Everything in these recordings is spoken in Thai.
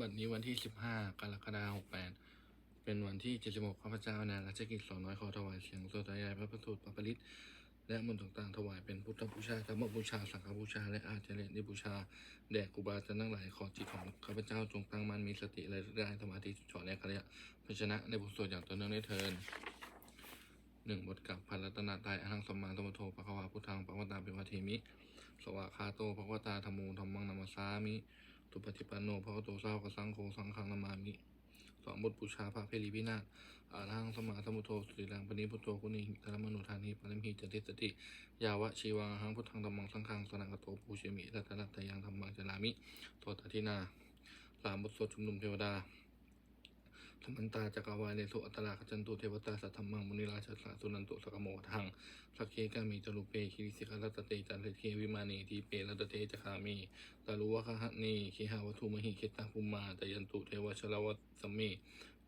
บัดนี้วันที่ 15 กรกฎาคม68 เป็นวันที่76ข้าพเจ้านางรัชกิจสอนน้อยขอถวายเสียงโสดยายพระประสูตรปปริตและมนต์ต่างๆถวายเป็นพุทธบูชาธรรมบูชา สังฆบูชา และอาจารย์นิบูชา แด่ครูบาอาจารย์ทั้งหลายขอจิตของข้าพเจ้าจงตั้งมั่นมีสติและได้สมาธิจ่อแนกระยะพชนะในบทสวดอย่างต่อเนื่องได้เทินหนึ่งบทกับพันรัตนาตายอังสมมาธรรมโทปะคะวาพุทธังปะวตาเป็นวัทีมิ สวากขาโตภควตาธรรมูธรรมังนามาสามิ ตุปฏิปันโนภควโตสาวกสังโฆสังฆังนามามิสองบทบูชาพระเพลีพินาศอาหังสมาสมุทโธสุติลังปณิพุทโธคุณิหิธรรมนุธานิปรมิจติสติ ยาวะชีวังหังพุทธังธรรมังสังฆังสนังกโตภูเชมิรัตนัตตยังธรรมังจรามิโตตทินาสามบทสวดชุมนุมเทวดา ธรรมันตาจักรวาลเนสุอัตตาขจันตุเทวตาสัทธรรมังมุนิราชสาสุนันตุสกโมทังสักเคกามีจรุเปคิริสิกรัตเตจันเทวิมานีทีเปรัตเตจคามีตาลุวะคหะนีคิหาวัตุมหิเคตาภูมาตยันตุเทวชลวัตสมเม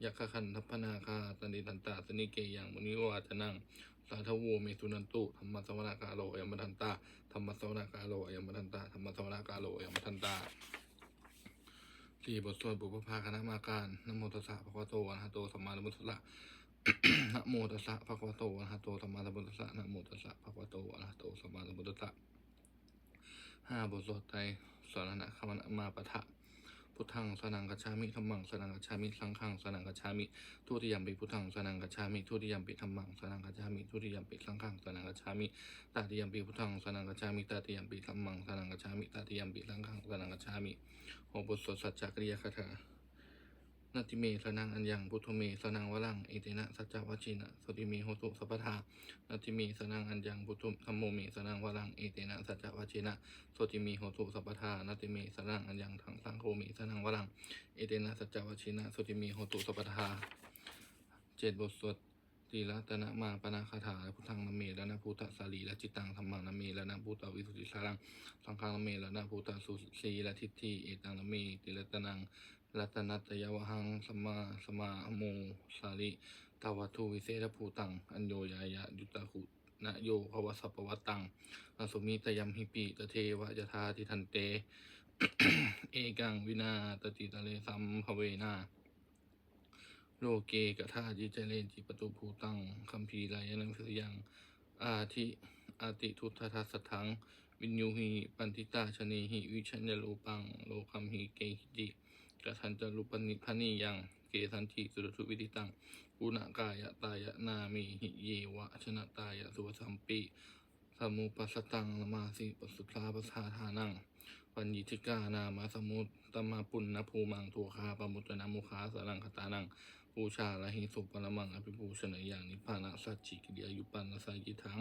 ยักขคันทัพนาคาตันติตันตาสนิเกยังมุนิวาจนังสาทโวเมตุนันตุธรรมสวรากาโลยมทันตาธรรมสวรากาโลยมทันตาธรรมสวรากาโลยมทันตา สี่บทสวดบุพภาคณะมาการนโมตัสสะภะคะวะโตอะระหะโตสัมมาสัมพุทธัสสะนะโมตัสสะภะคะวะโตอะระหะโตสัมมาสัมพุทธัสสะนะโมตัสสะภะคะวะโตอะระหะโตสัมมาสัมพุทธัสสะห้าบทสวดไตรสรณะคมนะมาปะทะ พุทธังสนังกัจฉามิธัมมังสนังกัจฉามิสังฆังสนังกัจฉามิทุติยมปิพุทธังสนังกัจฉามิทุติยมปิธัมมังสนังกัจฉามิทุติยมปิสังฆังสนังกัจฉามิตติยมปิพุทธังสนังกัจฉามิตติยมปิธัมมังสนังกัจฉามิตติยมปิสังฆังสนังกัจฉามิหกบทสวดสัจจกริยคาถา นาติเมสนังอัญญังพุทโธเมสนังวรังเอเตนะสัจจวัชินะสติเมโหตุสัพทานาติเมสนังอัญญังพุทโธธรรมโมเมสนังวรังเอเตนะสัจจวัชินะสติเมโหตุสัพทานาติเมสนังอัญญังทังสังโฆเมสนังวรังเอเตนะสัจจวัชินะสติเมโหตุสัพทาเจ็ดบทสวดตีละตนะมาปนาคาถาพุทธังนเมและนะพุทธสาลีและจิตตังธรรมังนเมและนะพุทธวิสุทธิสารังสังฆังนเมและนะพุทธสุสีและทิฏฐิเอตังนเมติละตนัง รัตนัตยวหังสมมาสมาโมสาลิตาวัตุวิเศษภูตัง อัญโยยายะยุตตะหุนโยภวสัพวัตตังอสุมิตยัมหิปิตเทวะยธาทิทันเต เอกังวินาตติตะเลสัมภเวนาโลเกกะธาจิเจเลจิปตุภูตังคัมภีรายนังสือยัง อาทิอาติทุตทัสสทัง วินยูหิปันติตาชเนหิวิชัญญรูปัง โลคัมหิเกหิจิ กทันจรุปนิพนิยัง เกสันติสุรทุวิติตังกุณกายะตายะนามิหิเยวะชนะตายะสุวสัมปิสมุปัสตังนมาสิปสุทาปสาทานังปัญญิติกานามาสมุตตมาปุณณภูมังทัวคาปมุตนามุขาสรังคตานังปูชาละหิสุปรมังอภิปูชนอย่างนิพพานะสัจจิกิริยายุปันนสากิทัง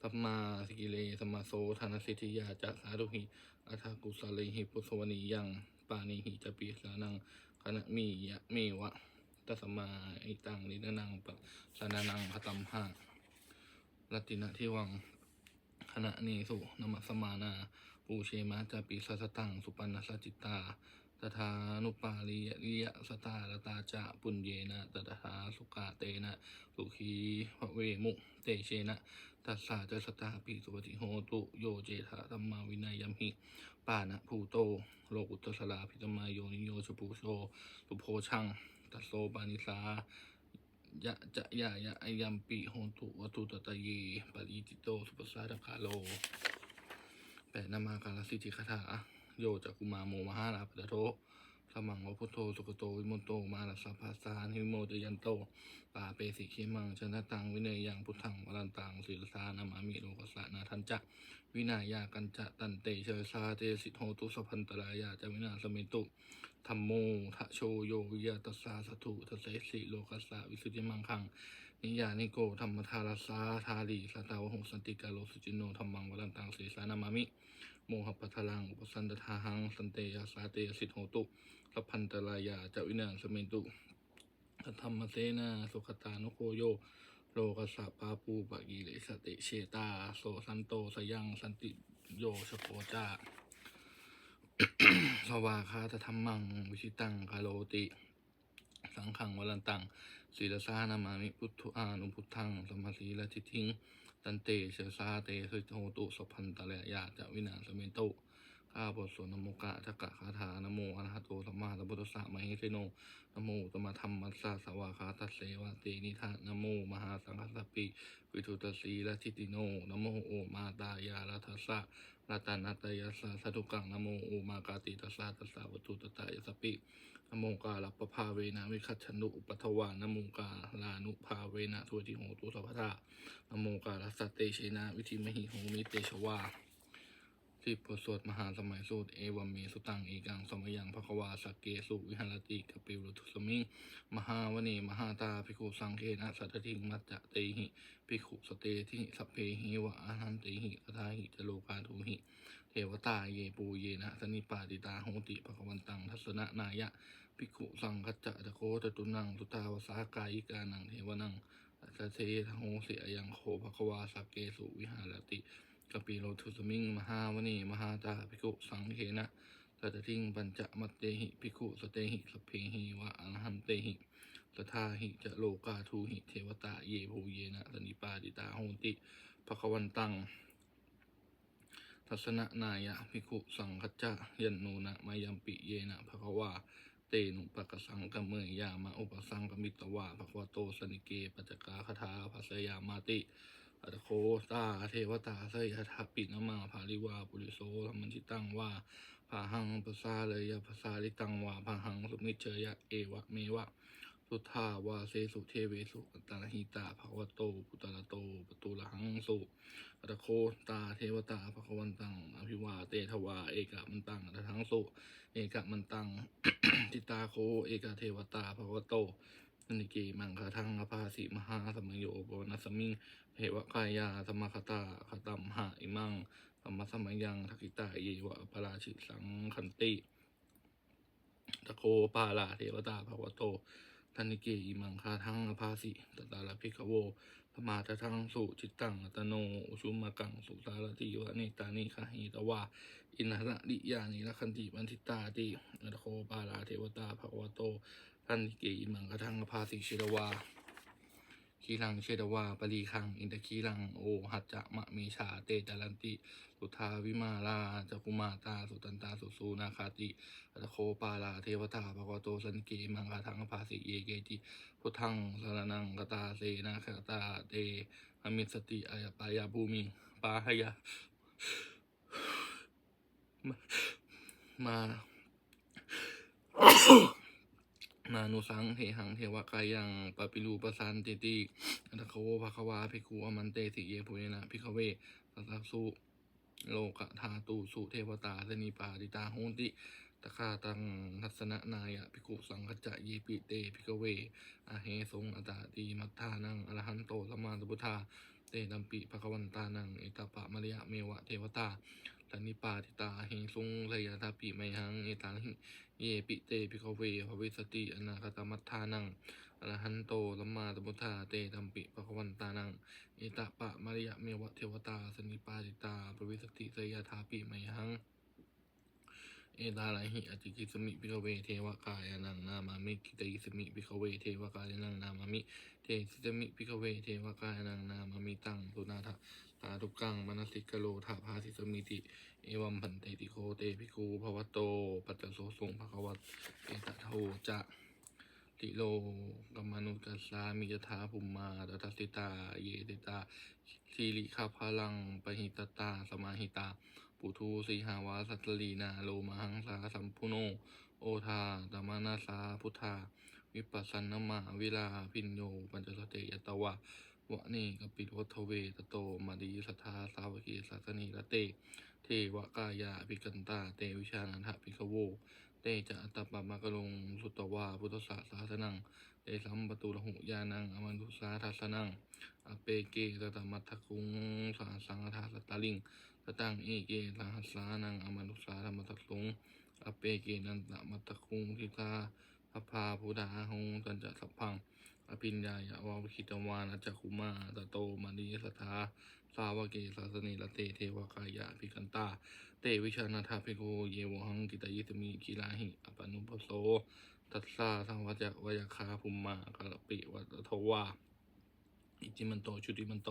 ตัมมาสกิเลสมาโสธานสิทธิยาจะสาธุหิอัทากุสเลหิปุสวนียัง ปานิหิจปิสานังคณะมียะเมวะตัสมาอิตังลินนังปะสานานังพตัมหะรัตินะที่วังคณะเนสุนมัสสมานา ปูเชมาจปิสัสตัง สุปันนสจิตตา ตถานุปาลิยริยสตาลตาจะปุญเยนะตถาสุกาเตนะสุขีภเวมุเตเชนะตัสสะเจสตาปิสุปฏิโหตุโยเจธาธรรมาวินัยยัมหิปานะภูโต โลกุตสลาพิตมาโยนิโยชปูโชสุโพชังตัสโซปานิสายะจะยายะอายัมปิโหตุวัตุตตะเยปริจิโตสุปสาดคาโลแปดนามาการสิทธิคาถา โยจักกุมาโมมาหาลาปะโทสมังวพุทโธสุขโตวิมโตมาลสัพพาสานิวิโมตยันโตปาเปสิเคมังชนะตังวิเนยยังพุทธังวรันตังศิลสานามามิโลกัสสะนาทันจะวินายากันจะตันเตเชยซาเตสิโหตุสพันตรายาจวินาสเมตุธรรมโมทะโชโยวิยาตสาสตุทะเสสิโลกัสสะวิสุทธิมังคัง นิยานิโกธรรมทาราสาทาลีสตาวหงสันติกาโลสุจิโนธรรมังวรันตังเสสานามามิ โมหปัทลังปสันตทาหัง สันเตยาสาเตยสิทโหตุสัพพันตรายาจะวินาสเมตุธรรมเสนาสุขตานุโคโย โลกสะปาปูปะกีเลสติเชตา โสสันโตสยังสันติโยชโปจาสวาคาตธรรมัง วิชิตังคาโลติ สังขังวลันตังศีลสานามามิพุทธานุพุทธังสมมาสีละทิทิง ตันเตเชซาเตสุโหตุสพันตะเลยาจะวินาสเมโตข้าบทสวดนโมกะทักกะคาถานโมอะระหะโตสัมมาสัมพุทธัสสะมะเฮเทโนนโมตมะธรรมัสสะสวาคาตัสเสวะเตนิทานโมมหาสังฆสสปิวิทุตสีละทิติโนนโมโอมาตายาลัทสะ รัตนัตยัสสะสะทุกังนโมอุมากาติตัสสะตัสสะวัตุตตายสปินโมกาลปภาเวนะวิคัจฉนุอุปัทวานโมกาลานุภาเวนะทุติโหตุสัพพทานโมกาลสัตเตชนะวิธิมหิโหมิเตชวา สิบบทสวดมหาสมัยสูตรเอวัมเมสุตังเอกังสมยังภควาสักเกสุวิหารติกปิรุทุสมิงมหาวเนมหาตาภิกขุสังเคนะสัตถิงมัจจะเตหิภิกขุสเตทิสัพเพหิวะอาหันติหิตถาหิจโลกาทุหิเทวตาเยปูเยนะสนิปาติตาโหติภควันตังทัสสนะนายะภิกขุสังคัจจะตะโคตตุนังสุตาวสากายิกานังเทวนังอัสเททโหเสยยังโคภควาสักเกสุวิหารติ กปิโลทุสมิงมหาวณีมหาตาภิกขุสังเคนะสัตถิงปัญจมัตเตหิภิกขุสเตหิสเพหิวะอรหันเตหิสทาหิจะโลกาทูหิเทวตาเยภูเยนะสนิปาติตาโหติภควันตังทัศนนายะภิกขุสังคัจจะยันโนนะมายัมปิเยนะภควาเตนุปะกสังกเมยยามะอุปสังกมิตวะภควโตสนิเกปัจจกาคาถาภัสยามาติ อัตโคตาเทวตาเสยทัปปินมาภาลิวาปุริโสธรรมันทิตังว่าภาหังปสาเลยยะภาษาลิตังว่าภาหังสุมิเชยะเอวะเมวะสุทธาวาเสสุเทเวสุอัตตาหิตาภควโตปุตตะโตปตุละหังสุอัตโคตาเทวตาภควันตังอภิวาเตทวาเอกะมันตังอัตถังสุเอกะมันตังทิตาโคเอกะเทวตาภควโตนิเกมังคาทังอภาสิมหาสมโยปนัสมิง เหวะกายาสมคตาคตัมหะอิมังสัมมสมัยยังทักิตาเยวะปราชิสังคันติตะโคปาลาเทวตาภควโตทันิเกอิมังคาทังอภาสิตตาลพิกโวพมาตทังสุจิตตังอัตโนอุชุมากังสุสารติวะเนตานิคาหิตวาอินทระดิยานิลักขันติบันทิตาติอัตโคปาลาเทวตาภควโตทันิเกอิมังกทังอภาสิชิรวา คีรังเชดวาปรีคัง อินทคีรัง โอหัจจะมะเมชาเตจารันติ สุทาวิมาลาจักุมาตา สุตันตา สุสูนาคาติอัตโคปาลาเทวตาภควโตสันเกมังกทังภาสิเยเกติพุทธังสารนังกตาเสนาคตาเตอมิสติอายปายาภูมิปาหยามา มานุสังเทหังเทวกายังปปิลูปสานติติอัตโคภควาภิกขุอมันเตสิเยปุเยนะภิกเวสัสสุโลกะธาตุสุเทวตาสนิปาติตาโหติตะคาตังทัศนนายะภิกขุสังคจจะเยปิเตภิกเวอาเหสงอตาตีมัทธานังอรหันโตสัมมาสัมพุทธาเตดัมปิภควันตานังเอตาปะมะริยะเมวะเทวตา สันนิปาติตาเหสุงระยะทาปิไมหังเอตาหิเยปิเตภิกเวภวิสติอนาคตมัทธานังอรหันโตสัมมาสัมพุทาเตดัมปิภควันตานังเอตาปะมะริยะเมวะเทวตาสันนิปาติตาภวิสติระยะทาปิไมหังเอตาลหิอติกิสมิพิกเวเทวกายนังนามามิกิตยิสมิพิกเวเทวกายนังนามามิเทสิมิพิกเวเทวกายนังนามามิตังสุนาทะตาทุกังมนสิกโลทาภาสิสมิติ เอวัมพันเตติโคเตภิกขุภวโต ปัจจโสสุงภควัตเอตโทจะติโลกัมมนุกัสสามิยถาภุมมาตทัสสิตา เยติตาทีริคาพลังปหิตตา สมาหิตา ปุทูสีหาวาสัตลีนาโลมหังสาสัมพุโน โอทาตมนาสาพุทธา วิปัสสนนมา วิลาพินโย ปัญจสเตยตวะ วะเนกปิโรทเวตโตมาดีสัทธาสาวกีสัสนีละเต เทวกายาภิกันตา เตวิชานันทภิกโว เตจะอัตปะมะกะลงสุตตวาพุทธศาสาสนัง เตสัมปตุระหุยานังอมันุสาทัสนัง อเปเกตตมัตถคุงสาสังฆทาสตาลิงตตังเอเกสหัสานังอมันุสาธรรมตัสสงอเปเกนันตมัตะคุงทิตาพพาภูดาหงตันจะสัพพัง อภิญญายะวาวิคิตวานัจจคุมาตโตมานีสัทธาสาวเกสาสนิละเตเทวกายะภิกันตา เตวิชานาทาภิโกเยวหังกิตยิสมิกิลาหิอปนุปโส ตัสสาสังวัจวยคาภุมมากะปิวัตโทวาอิจิมันโตชุติมันโต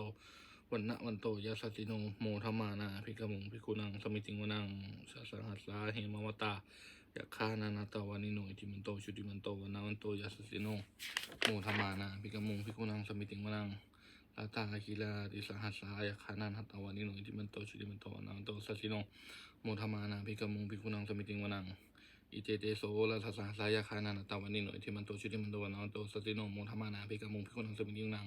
วันนะวันโตยะสัสสิโนโมธรรมานาภิกขมุงภิกขุนังสมิติงวนังสสหัสสาเหมวตา ยะคานานาตาวานิโนอิติมันโตชุติมันโตวันนะวันโตยาสัสสิโนโมธรรมานาพิกมุงพิกุนังสมิติงวนังลาตาคิลาติสหัสสายะคานานาตาวานิโนอิติมันโตชุติมันโตวันนะวันโตสัสสิโนโมธรรมานาพิกมุงพิกุนังสมิติงวนัง อิเจเจโซลาทัสสาสายาคานานตาวันนี้หนอิทิมันโตชุดที่มันโตวันนโตสติโนโมธรรมานาภิกขมุงภิกขุนังสมิยิงนัง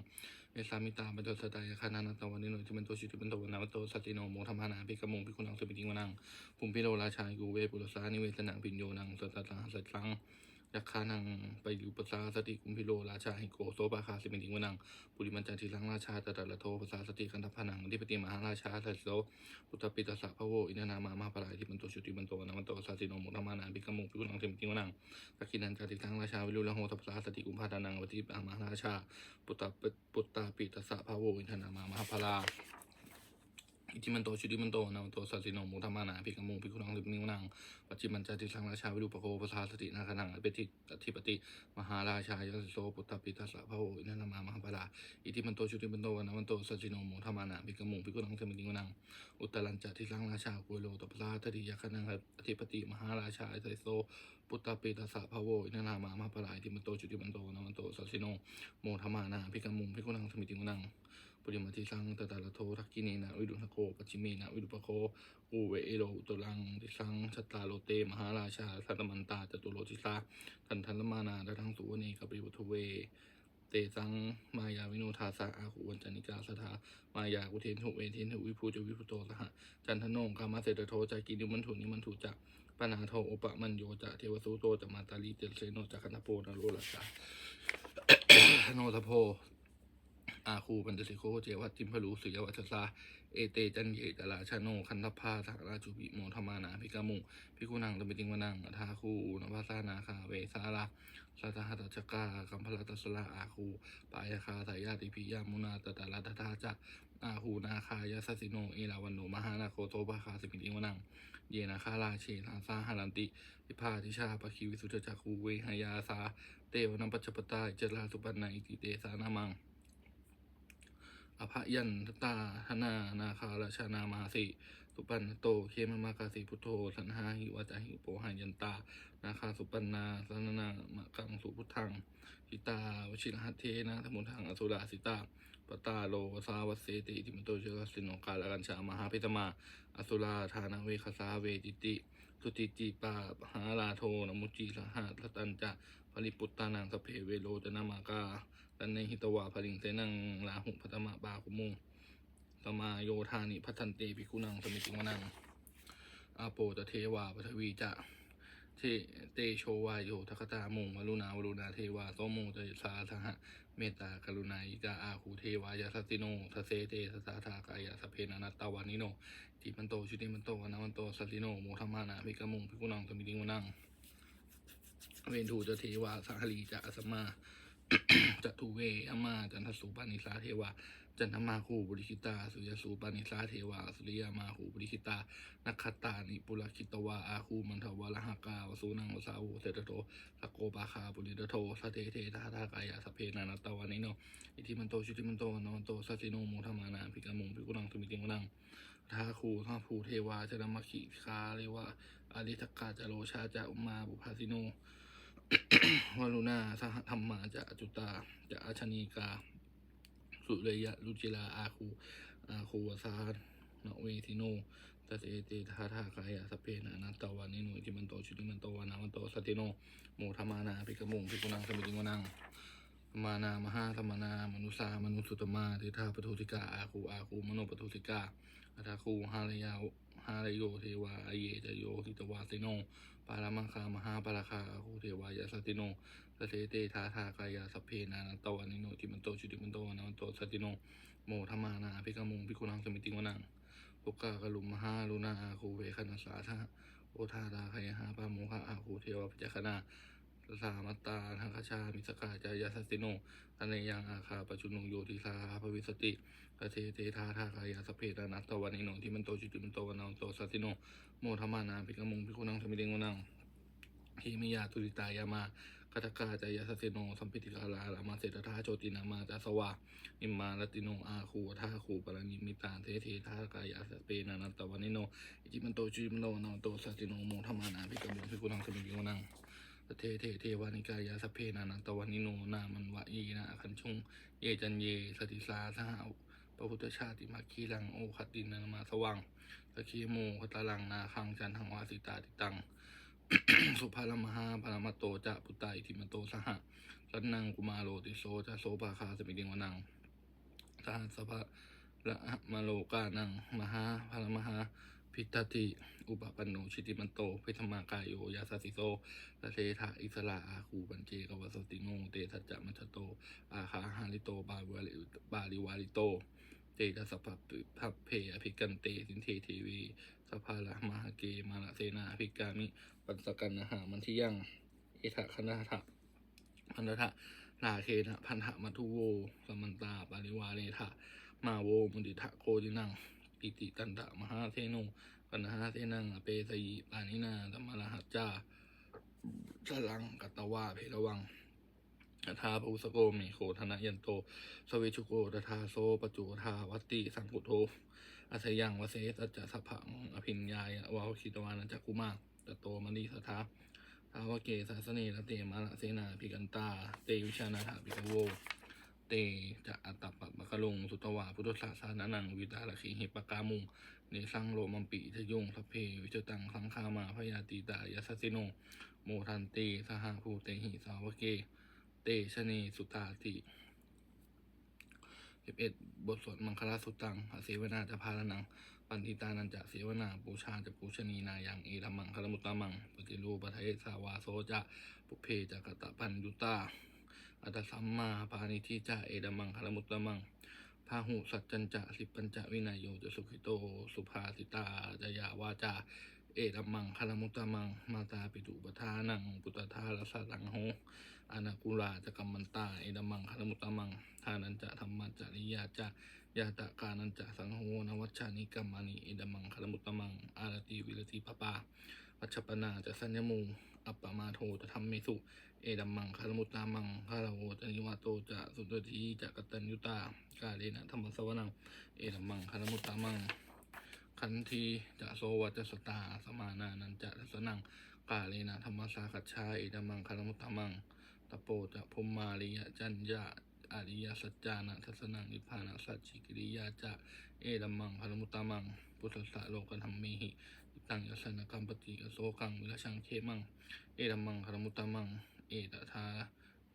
เอสามิตาปัจจสตายาคานานตาวันนี้หนอิทิมันโตชุดที่มันโตวันนโตสติโนโมธรรมานาภิกขมุงภิกขุนังสมิยิงวนังภูมิพิโรราชายูเวปุรสานิเวสนังปิญโยนังสัตตังสัตตัง ยักขานังไปอยุปสาสติกุมพิโรราชาหิโกโสปาคาสิมิติงวนังปุริมันจันทิลังราชาตตะละโทภาษาสติกันทพานังอธิปติมหาราชาสัจโสพุทธปิตสสะพะโวอินทนามามาปรายที่มันโตชุติมันโตนะมันโตสาสิโนมุธรรมานาภิกขมุปิกุลังเทมติงวนังตะกินันจาติทังราชาวิรุลโหทัพสาสติกุมภาดานังวัติปามหาราชา ปุตตะปุตตาปิตสสะพะโวอินทนามามาปรา อิทิมันโตชุติมันโตนะมันโตสาสิโนมุธรรมานาภิกมุปิกุลังเทมติวนังปัจจิมันจติทังราชาวิรุปโคภาษาสตินาคนังอภิติอธิปติมหาราชายสโสปุตตปิตสสะพระโวอินทนามามหาปราอิทิมันโตชุติมันโตนะมันโตสาสิโนมุธรรมานาภิกมุปิกุลังเทมติวนังอุตตรัญจะทิสังราชากุโลตปราตติยคนังอธิปติมหาราชาไทโสปุตตปิตสสะภะโวอินนามามหาปรายติมันโตจุติมันโตนามันโตสัสิโนโมธรรมานาภิกมุงภิกุนังสมิติมุนัง ริมาทิสังตตาลโททักกินีนาวิดุทโกปัจิเมนาวิดุปโคอุเวเอโรอุตรังทิสังชัตตาโลเต มหาราชาสัตมันตาจตุโลทิสาทันทันลมานาดทังสุวเนกปิบุทเว เตสังมายาวิโนทาสาอาหุวันจันิกาสถามายากุเทนหุเวเทนหุวิภูจวิพุโตสหะจันทโนกามาเสดโทจากินิมันถุนิมันถุจักปนาโทโอปะมันโยจะเทวสุโตจะมาตาลีเตเสโนจักขันโปนโรลัสสาโนทโพ อาคูปันตสิโคเจวัตติมพลูสุยวัชสาเอเตจันเยตลาชาโนคันทพาสักราชุปิโมธรรมานาภิกขมุงภิกุนังตมิติงวนังอทาคูนภาสานาคาเวสาลาสัตหัตจกากัมพลตัสลาอาคูปายาคาสายาติพิยามุนาตตาลาตถาจะอาคูนาคายาสสิโน เอลาวันโนมหานาโคโตภาคาสิมิติงวนัง เยนาคาราเชนาสาหารันติพิพาทิชาปะคิวิสุทธจักคูเวหายาสา เตวนัมปัจจปตาเจราสุปันนาอิติเตสานามัง อภยันตาธนา นาคาราชานามาสิสุปันโต เคมมากาสิพุทโธ สันหาหิวาจาหิโปหายันตา นาคาสุปันนาสนนามะกังสุพุทธังหิตาวชิรหัตเทนะธมุทังอสุราสิตาปตาโลสาวสเสติติมโตเจกสินโนกาลกัญชามหาพิตมา อสุราธานาเวคสาเวจิติสุติจิปาหาลาโทนมุจิสหัสตันจะ ปริปุตตานังสเพเวโรจนามากา ตันในหิตวาพลิงเสนังลาหุพัตมะบาคุมุงสมาโยธานิพัทันเตปิกุนังสมิติวนังอาโปตเทวาปทวีจะเทเตโชวายโยทคตามุงวรุณาวรุณาเทวาโตโมตสาสหะเมตตากรุณาอิกาอาคูเทวายาสติโนทเสเตสสาทากายาสเพนานัตตาวานิโนติมันโตชุติมันโตวนามันโตสติโนโมธรรมานาภิกขมุงภิกขุนังสมิติวนังเวนทูจะเทวาสาหลีจะอสมมา จัตุเวอมาจันทสุปานิสาเทวาจันทมาคูบริคิตา สุยสูปานิสาเทวา สุริยามาคูบริคิตา นักขตานิปุรคิตวาอาคูมันทวาลหากาวสูนังวสาวุเสตโตสโกปาคาบุริโทสเตเททาทากายาสเพนานตวานิโน อิทิมันโตชุติมันโตนอนโตสัสิโนโมธมานาภิกขมุงภิกขุนังตุมิติงวนังทาคูท่าภูเทวาจนมขิคาเรวาอาริทกาจโรชาจาอุมาบุภาสิโน วารุณาสหธรรมาจะอจุตาจะอาชนีกา สุเรยะรุจิลาอาคูอาคูวสานนเวทิโนตเตเตทาทากายะสเพนะนัตตวานิโนจิมันโตชุติมันโตวานามันโตสติโนโมธรรมานาภิกขมุงภิกขุนังสมิติงวนังมานามหาธรรมนามนุสามนุสุตมาเทธาปทุติกาอาคูอาคูมโนปทุติกาอัตาคูหารยาหารโยเทวาอเยจโยทิตวาสิโน ปารามังคามหาปาราคาคูเทวายาสติโนสเตเตทาทากายาสเพนานัตตวานิโนทิมันโตชุติมันโตวานามันโตสติโนโมธรรมานาภิกมุงภิกุนังสมิติงวนังปุกกากะลุมมหาลุนาอาคูเวคณสาทะโอทาราคยหาปาโมคะอาคูเทวปัจจคณา สามัตตาทางคชา มิสกาจายาสติโนตันเนยังอาคาปจุนุงโยติสาภวิสติกเทเทธาทากายาสเพตานัตตวันิโนที่มันโตจุติมันโตวันนโตสติโนโมธรรมานาภิกขมุงภิกขุนังสมิเดงวนังหิมิยาตุริตายามาคัตกาจายาสเสโนสัมปิติกาลาลามาเสตทาโจตินามาจาสวาอิมมาลติโนอาคูทาคูปรณิมิตาเทเททากายาสเปนานันตวานิโนอิจิมันโตจิมันโนนาโตสัติโนโมธรรมานาภิกขบุภิกขุนังสมิงวนัง เทเทเทวานิกายาสเพนานันตวันนิโนนามันวะยีนาคันชุงเยจันเย สติสาสหาพระพุทธชาติมาคีลังโอคัดดินนมาสว่างสะคีโมคตาลังนาคังจันทังวาสิตาติตัง สุภาลมหาพารมโตจะปุตตาอิทิมโตสหะสันนังกุมาโลติโสจะโสภาคาสมิเดงวนังสหัสสะพะละมาโลกานังมหาพารมหา พิตติ อุปปันโน ชิติมันโต เพธมากายโย ยาสสิโซตะเทถะอิสระอาคูปัญเจกวสติโง เตทัจจะมัชโต อาคาหาริโต บาลิวาลิบาลิวาลิโต เตทัสพัพพัพเพอภิกันเต สินเทเทวีสภาละมหาเก มาละเสนาอภิกามิ ปัสสกันนหามันที่ยัง เอทะคณะทะพันธะลาเคนะพันธะมัทุโว สมันตาปาริวาเนทะ มาโวมุดิทะโคจินัง ปิติตันตะมหาเทโนปัญหาเทนังอเปสยิปานินาธรรมรหัจจาสลังกัตตวาเพระวังอัทาภูสโกเมโคธนะยันโต สเวชุโกตถาโซปจุทาวัตติสังกุโทอัสยังวเสสจจะสัพพังอภิญญายวาวคิตวานัจักกุมาตโตมณีสทาทาวเกสาสเนรเตมาละเสนาภิกันตา เตวิชานาถาภิกโว เตจะอัตตปะมะกะลง สุตวา พุทธศาสนานัง วิตาลคีหิปกามุง เนสังโลมัมปิทยงสพเพ วิจตังสังคามาพยาติตายาสสิโน โมทันเต สหภูเตหิสาวเก เตชะเนสุตาติสิบเอ็ดบทสวดมังคลาสุตังอเสวนาจะพาลนัง ปันทิตานันจะเสวนาปูชาจะปูชนีนายังเอรมังคลมุตตามัง ปฏิรูปะเทสาวาโซจะปุเพจะกตะปันยุตตา อัตสัมมาปานิทิจาเอดมังคลมุตตมังพาหุสัจจันจะสิปัญจวินัยโยจะสุขิโต สุภาสิตาจะยาวาจา เอดมังคลมุตตมัง มาตาปิตุปทานังปุตตาลสัตังโหอนาคุลาจะกัมมันตาเอดมังคลมุตตมังทานันจะธรรมจริยาจะยาตะกานันจะสังโหนวัชชานิกัมมานิเอดมังคลมุตตมัง อารติวิรติปปาวัชปนาจะสัญญมู อัปปมาโทจะทำเมสุ เอดัมมังคารมุตตามังคาราโอจนิวาโตจะสุตทีจะกตัญยุตากาเลนะธรรมสวนัง เอดัมมังคารมุตตามัง ขันทีจะโซวัจสตาสมานานันจะทัสนังกาเลนะธรรมสาคัจฉาเอดัมมังคารมุตตามังตะโปจะพมมาริยจัญญาอริยสัจจานะทัสนังนิพพานะสัจจิกิริยาจะ เอดัมมังคารมุตตามัง พุทธสสะโลกธรรมเมหิ ตังยสนกัมปติอโศกังวิรชังเขมัง เอดัมมังคารมุตตามัง เอตทา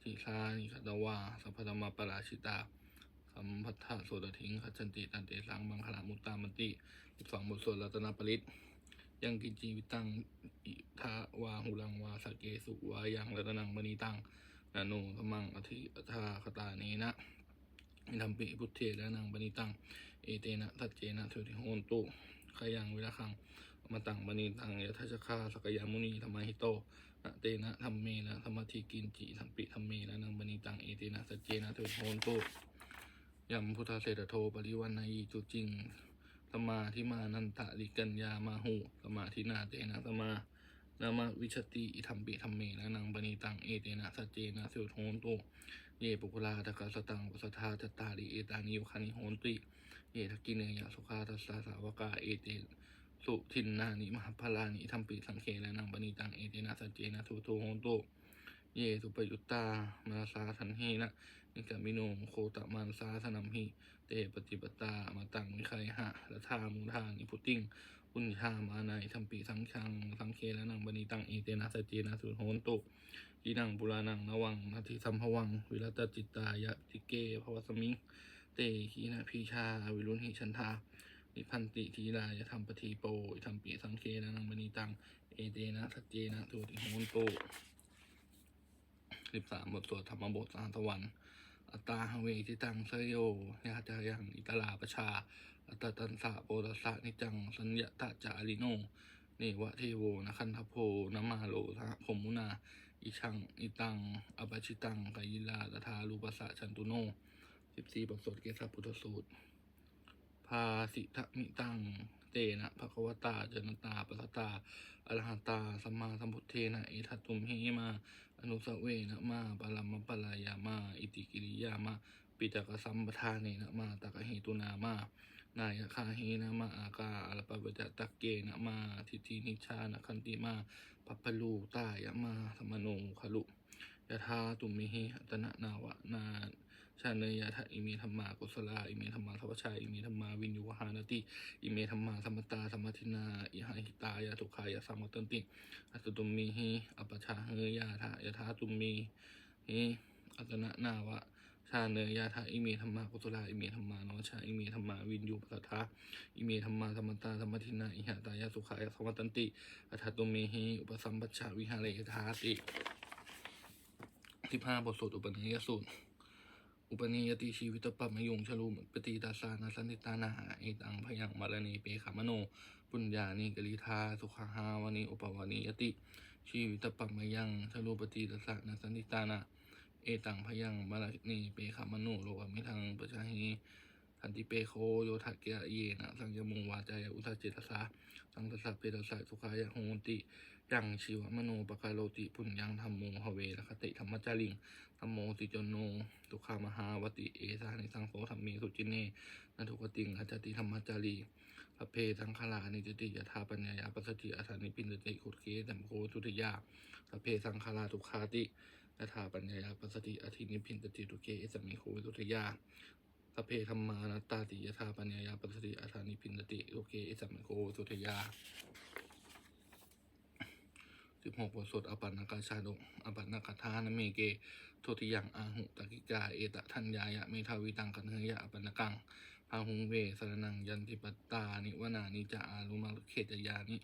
ทิสานิคตวาสัพพธรรมปราชิตาสัมพัทธะโสดทิงขจันติตันเตสังบังคลามุตตามันติสิบสองบทสวดรัตนปริตยังกินจีวิตังอิทาวาหุลังวาสเกสุวายังรัตนังมณีตังนาโนธรรมังอธิอัฏฐาคตาเนนะมิธรรมปิพุทเทและนังบณีตัง เอเตนะทัจเจนะทุติโหนตุขยังวิระคัง มาตังบณีตังยะทัชคาสกยามุนีธรรมหิโตนะเตนะธรรมเมนะธรรมทีกินจิธรรมปิธรรมเมนะนังบณีตังเอเตนะสัจเจนะเทุโหนตุยัมพุทธเศรษฐโทปริวันนายีจุจริงสมาธิมานันตะลิกัญญามาหูสมาธินาเตนะสมานามาวิชติอิธรรมปิธรรมเมนะนังบณีตังเอเตนะสัจเจนะเสุโหนตุเยปุกุลาตะกัสตังปัสสทาจตตาริเอตานิวคานิโหนติเยทักกินเนยะสุขาทัสสะสาวกาเอเต สุทินนานิมหาพลานิธรรมปิสังเคและนังบณีตังเอเตนะสัจเจนะทุโตโหนโตเยสุปยุตตามาสาทันเฮนะนิกามิโนโคตะมันสาสนัมหิเตปฏิปตามาตังวิไคหะละทามุทานิพุติงอุญชามานายธรรมปิสังชังสังเคและนังบณีตังเอเตนะสัจเจนะทุโหนโตยีนังปุรานังนวังนาทิสัมภวัง วิรัตจิตตายะติเกภวสมิงเตขีนาพีชา วิรุณหิชันทา นิพันติทีลายธรรมปทีโปยธรรมปีสังเคนะนังมณีตัง เอเตนะสัจเจนะทุติโหนโตสิบสามบทสวดธรรมบทสานตวัน อัตตาหเวทิตังสยโยยาจายังอิตลาประชา อัตตันสะโปตสะนิจัง สัญญาตจาริโนเนวะเทโวนะคันทโพนมาโลทะพมุนา อิชัง อิตังอปชิตังกายิลาตถาลูปัสสะชันตุโนสิบสี่บทสวดเกสาพุทธสูตราสิทะมิตัง เตนะภะควตาจนตาปัสตาอรหัตตาสัมมาสัมพุทเทนะเอทัตตุมหิมา อนุสเวนะมาปะลัมมะปลายามา อิติกิริยามาปิตกสัมปทาเนนะมาตะกะเหตุนามานายคาเฮนะมาอากาอลปะเวจตักเกนะมา ทิฏฐินิชานะคันติมาปัปปะลูตายะมาธรรมโนขลุยะธาตุมิหิอัตนะนาวะนา ชาเนยะทะอิเมธรรมากุศลาอิเมธรรมาสัพชาอิเมธรรมาวินยุวหานติอิเมธรรมาสมมตาสมมทินาอิหาหิตายะทุขายะสัมตันติอัตตุมมีหิอัปชาเฮยะทะยะธาตุมมีหิอัตนะนาวะชาเนยะทะอิเมธรรมากุศลาอิเมธรรมานชาอิเมธรรมาวินยุปัสสะอิเมธรรมาสมมตาสมมทินาอิหาตายะสุขายะสัมมตันติอัตตุมมีหิอุปสัมปชชาวิหาเรทาติสิบห้าบทสวดอุปนิยสูตร อุปนิยติชีวิตปัปมยุงชลุมปฏิตาสานาสันติตานาหาเอตังพยังมรณีเปขามโน ปุญญานิกริธาสุขหาวานิอุปวานิยติ ชีวิตปัปมยังชลุปฏิตาสานาสันติตานาเอตังพยังมรณีเปขามโนโลกมิทังประชาหิสันติเปโคโยทักเกะเยนะสังยมุงวาจายอุทาเจตสาสังตสัพเพตสาสุขายะโหติยังชีวมโนปกาโลติปุญญังธรรมโมหเวรคติธรรมจาริงธัมโมติจโนทุกขามหาวติเอสานิสังโสธรรมีสุจินเนนัทุกติงขจติธรรมจารีพระเพสังฆลานิจติยถาปัญญายาปัสติอัฏฐานิปินติขุดเกตัมโคทุติยาพระเพสังฆลาทุกขาติยถาปัญญายาปัสติอธินิพินติทุเกเอสมิโคทุติยาพระเพธรรมานัตตาติยถาปัญญายาปัสติอัฏฐานิพินติทุเกเอสมิโคทุติยา สิบหกบทสวดอปันนกาชาดกอปันนกทานเมเกโทติยังอาหุตกิกาเอตทัญญายะเมทาวิตังกันเฮยะอปันนกังพาหุงเวสรนังยันติปตานิวนานิจาอารุมาเขจยานิ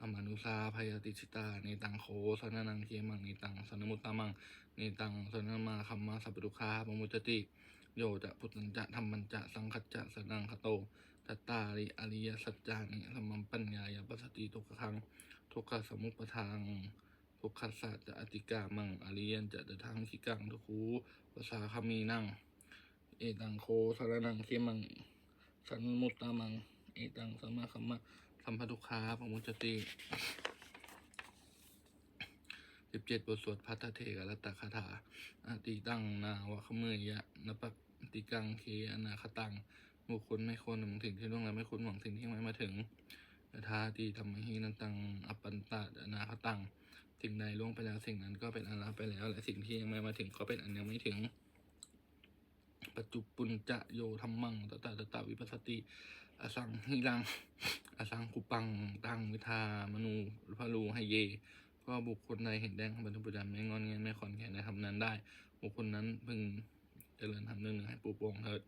อมานุสาพยาติชิตาในตังโคสนนังเทมังในตังสนมุตตามังในตังสนมาคัมมาสัพพุคาปมุจติ โยจะพุทธัญจะธรรมันจะสังคัจจะสนังคโตตตาริอริยสัจจานิธรรมัมปัญญายาปัสสติทุกขัง ทุกขสมุปทางทุกขสัจจะอติกามังอริยันจะเดทางคิกังทุคูภาษาคามีนัง เอตังโคสารนังเคมัง สันมุตตามัง เอตังสัมมาคัมมะสัมภทุกขาปมุจติสิบเจ็ดบทสวดพัทธเทกรัตตคาถาอาติตังนาวะขมือยะนปติกังเคอนาคตังบุคคลไม่ควรหวังถึงที่ล่วงแล้วไม่ควรหวังถึงที่ไม่มาถึง ยถาตีธรรมหินันตังอปปันตะอนาคตังสิ่งใดล่วงไปแล้วสิ่งนั้นก็เป็นอันลับไปแล้ว และสิ่งที่ยังไม่มาถึงก็เป็นอันยังไม่ถึง ปัจจุปุญจะโยธรรมังตตาตตาวิปัสสติ อสังหิรัง อสังคุปัง ตังวิทามนูพะลูให้เย ก็บุคคลใดเห็นแดงบรรทุบุจันไม่งอนเงียนไม่ขอนแขนในทำนั้นได้ บุคคลนั้นพึงเจริญทำหนึ่งหนึ่งให้ปลูกปงเถิด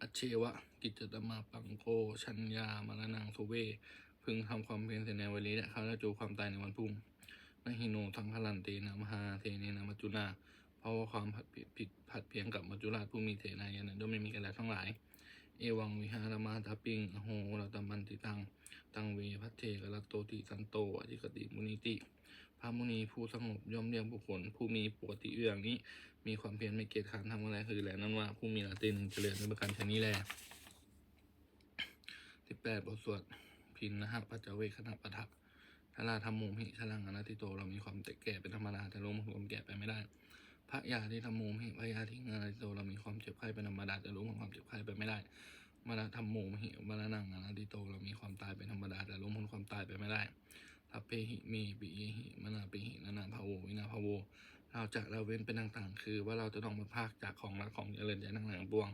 อัจเชวะ กิจตมาปังโกชัญญา มรณังสุเว พึงทำความเพียรเสในวันนี้และเขาจะจูความตายในวันพรุ่งนหิโนทังคลันเตนามหาเทเนนามัจจุนาเพราะว่าความผัดผิดผิดผัดเพียงกับมัจจุราชผู้มีเถนายันด้วยไม่มีกันแล้วทั้งหลาย เอวังวิหารมาตาปิงอโหรตมันติตัง ตังเวพัทเทกรัตโตติสันโตอธิกติมุนิติ พระมุนีผู้สงบย่อมเรียกบุคคลผู้มีปกติเรื่องนี้ มีความเพียรไม่เกียจคร้านทำอะไรคือแหละนั่นว่าผู้มีลาตินเจริญในประการชนี้แหลสิบแปดบทสวดพินนะฮะปัจจเวคขณะปะทะทาราธรรมโมหิชลังอนาติโตเรามีความแก่เป็นธรรมดาแต่รู้ความแก่ไปไม่ได้พระยาที่ธรรมโมหิพระยาที่อนาติโตเรามีความเจ็บไข้เป็นธรรมดาแต่รู้ความเจ็บไข้ไปไม่ได้มรณะธรรมโมหิมรณังอนาติโตเรามีความตายเป็นธรรมดาแต่รู้พ้นความตายไปไม่ได้ทัพเพหิมีปิเยหิมนาปิหินานาภาโววินาภาโว เราจะเราเว้นเป็นต่างๆ คือ ว่าเราจะต้องมาภาคจากของรักของเจริญใจทั้งหลายปวง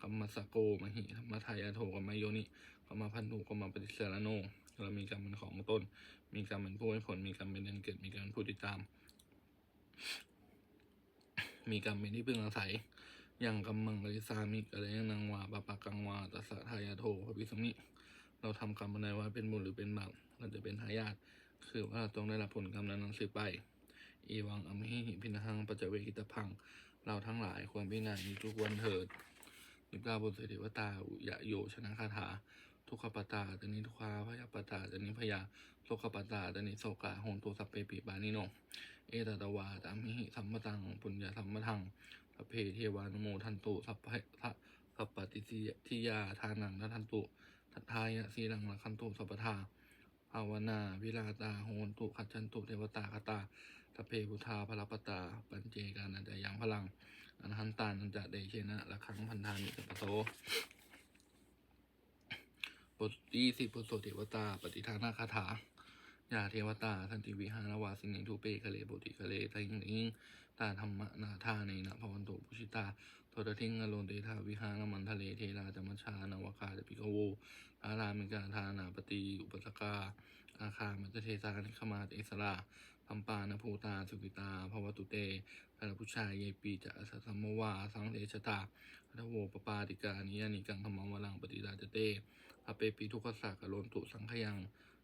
กัมมัสโกมหิธรรมทายาโทกัมมโยนิกัมมาพันธุกัมมาปฏิเสรโนเรามีกรรมเป็นของต้น มีกรรมเป็นผู้ให้ผล มีกรรมเป็นเดือนเกิด มีกรรมเป็นผู้ติดตาม มีกรรมเป็นที่พึ่งอาศัย อย่างกำมังกริสามิกอะไรนังวาปะปะกังวาตัสสะทายาโทภวิสมิเราทำกรรมอะไรไว้เป็นบุญหรือเป็นบาปเราจะเป็นทายาทคือว่าเราต้องได้รับผลกรรมนั้นสืบไป อีวังอมหิหิพินาหังปัจจเวกิตพัง เราทั้งหลายควรพิจารณาในทุกวันเถิดนิกาบุตรเทวตาอุยะโยชนะคาถา ทุกขปตาตนิทุกขาพยาปตาตนิพยาโสขปตาตนิโสกาโหนตุสัพเปปิปานิโน เอตตวาตามิหิสัมมตังปุญญาสัมมทังสัพเพเทวานุโมทันตุสัพเพะสัพปฏิสิทิยาทานังทันตุทัทายะสีลังละคันตุสัพพทาภาวนา วิลาตาโหนตุขัจจันตุเทวตาคตาตะ เพพุทธาพลปตา ปัญเจกานันจะยังพลังอรหันตานันจะเดเชนะละคังพันธานิสัพพโตบทที่สิบทโสเทวตา ปฏิทานาคาถายาเทวตา ทันติวิหารวาสินิทุเปคะเลโบติคะเลทยิงอิงตาธรรมนาธาเนนะภวันโตปุชิตาโทตทิงอโลนเตทาวิหารมันทะเลเทราจมัชชานวคาจปิกโวอารามิกาทานาปฏิอุปสกาอาคามัจเทสานิขมาเตสรา พัมปานภูตาสุกิตาภวตุเตพระพุชายเยปีจะสัสมวา สังเทชตาทัโวปปาติกานิยานิกังธรรมวลังปฏิดาจเตพระเปปีทุกขสักะโลนตุสังขยัง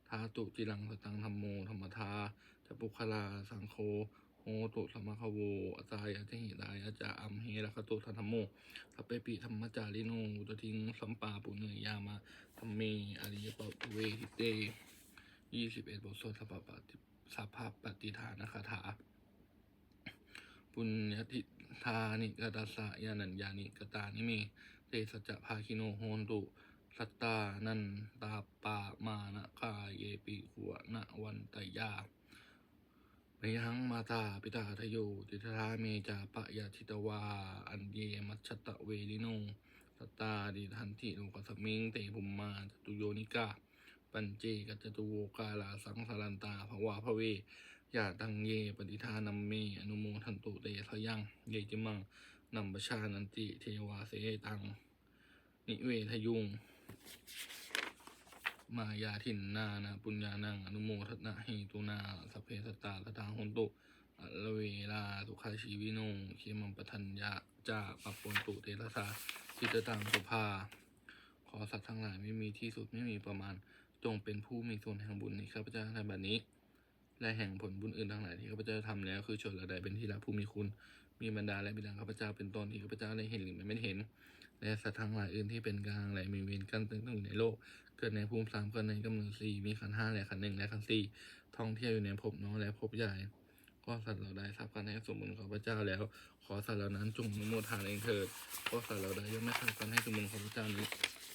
ทาตุจิรังสตังธรรมโมธรรมทาจะปุคลาสังโฆโหตุสมมะคะโวอาจายะเทหิตายะจะอัมเฮระคตุทันธรรมโมสัพเปปิธรรมจาริโนตทิงสัมปาปุเนยามะธรรมเมอริยปะเวหิเตยี่สิบเอ็ดบทสวดสัพพะปฏิ สัพพปฏิฐานคาถา ปุญญทิธานิกตัสะยานัญญานิกตานิเมเตสจะภาคิโนโหนตุสัตตานันตาปามานะกาเยปิหัวนะวันตยาเมหังมาตาปิตาทโยติทาเมจาปะยาทิตวา อันเยมัชตะเวลิโนสตาดิทันติโลกัสมิงเตภุมมาจตุโยนิกา ปัญเจกัจจตุโวกาลาสังสารันตาภวาภเว ยาตังเย ปฏิทานัมเม อนุโมทันตุเตทยัง เยจิมังนัมปชานันติ เทวาเสตัง นิเวทยุง มายาทินนานะปุญญานัง อนุโมทนาหิตุนาสเพสตตาสตาหนตุอะลเวลาสุขาชีวิโนเขมังปทัญญาจาปปนตุเตระสาจิตตังสุภา ขอสัตว์ทั้งหลายไม่มีที่สุดไม่มีประมาณ จงเป็นผู้มีส่วนแห่งบุญในข้าพเจ้าในบัดนี้ และแห่งผลบุญอื่นทั้งหลายที่ข้าพเจ้าทำแล้วคือชนละใดเป็นที่รักผู้มีคุณ มีบรรดาและบิดาข้าพเจ้าเป็นตนที่ข้าพเจ้าได้เห็นหรือไม่เห็น และสัตว์ทั้งหลายอื่นที่เป็นกลางและมีเวรกันตึงอยู่ในโลก เกิดในภูมิสามเกิดในกำเนิดสี่มีขันห้าและขันหนึ่งและขันสี่ท่องเที่ยวอยู่ในภพน้อยและภพใหญ่ก็สัตว์เหล่าใดทราบกันให้สมบูรณ์ของพระเจ้าแล้ว ขอสัตว์เหล่านั้นจงอนุโมทนเองเถิดก็สัตว์เหล่าใดยังไม่ทราบกันให้สมบูรณ์ของพระเจ้านี้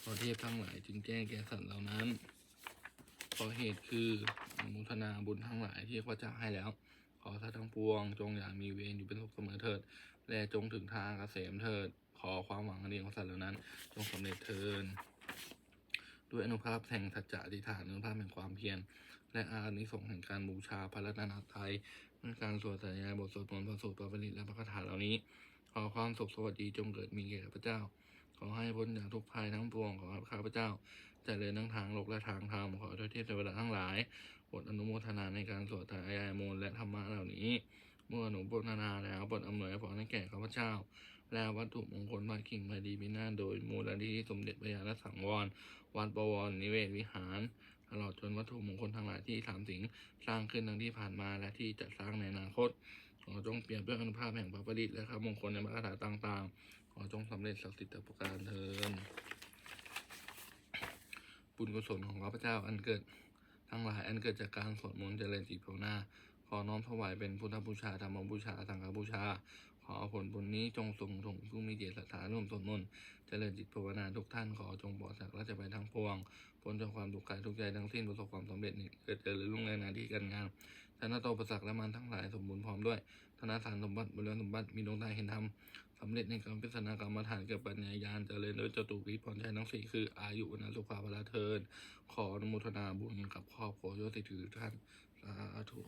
ขอเทพทั้งหลายจึงแจ้งแก่สัตว์เหล่านั้น ขอเหตุคืออนุโมทนาบุญทั้งหลายที่พระเจ้าให้แล้ว ขอสัตว์ทั้งปวง จงอย่ามีเวรอยู่เป็นสุขเสมอเถิด และจงถึงทางเกษมเถิด ขอความหวังอันดีของสัตว์เหล่านั้น จงสำเร็จเถิดด้วยอนุภาพแห่งสัจจะอธิษฐานอนุภาพแห่งความเพียรและอานิสงส์แห่งการบูชาพระรัตนตรัยในการสวดสัญญาบทสวดมนต์พระสูตรพระปริตและพระคาถาเหล่านี้ ขอความสุขสวัสดีจงเกิดมีแก่ข้าพเจ้า ขอให้พ้นจากทุกภัยทั้งปวงของข้าพเจ้า จริญทั้งทางโลกและทางธรรมขอเทวเทพเทวดาทั้งหลายโปรดอนุโมทนาในการสวดทายายมนต์และธรรมะเหล่านี้ เมื่อหนูโปรดนาแล้วโปรดอำนวยพรให้แก่ข้าพเจ้า และวัตถุมงคลพระกิ่งพระดีพินาศโดยมูลนิธิสมเด็จพระยาณสังวร วัดบวรนิเวศวิหารตลอดจนวัตถุมงคลทั้งหลายที่สามสิงสร้างขึ้นทั้งที่ผ่านมาและที่จะสร้างในอนาคตขอจงเปลี่ยนด้วยออนุภาพแห่งพระประดิษฐ์และคำมงคลในพระคาถาต่างๆขอจงสำเร็จศักดิ์สิทธิ์ประการเทิน บุญกุศลของข้าพเจ้าอันเกิด ทั้งหลายอันเกิดจากการสวดมนต์เจริญจิตภาวนาขอน้อมถวายเป็นพุทธบูชาธรรมบูชาสังฆบูชา ขอผลบุญนี้จงส่งถึงผู้มีเจตศรัทธาร่วมสวดมนต์เจริญจิตภาวนาทุกท่านขอจงปลอดจากราชภัยทั้งปวงพ้นจากความทุกข์กายทุกใจทั้งสิ้นประสบความสำเร็จเกิดเจริญรุ่งเรืองในหน้าที่การงานชนะโตประสักและมันทั้งหลายสมบูรณ์พร้อมด้วยธนาสารสมบัติบริวารสมบัติมีดวงตาเห็นธรรม สำเร็จในการพิจารณากรรมฐานเกิดปัญญายาณเจริญด้วยจตุวิพรชัยทั้งสี่คือ อายุวันสุขภาพละเทิน ขออนุโมทนาบุญกับครอบครัวโยติถือท่านสาธุ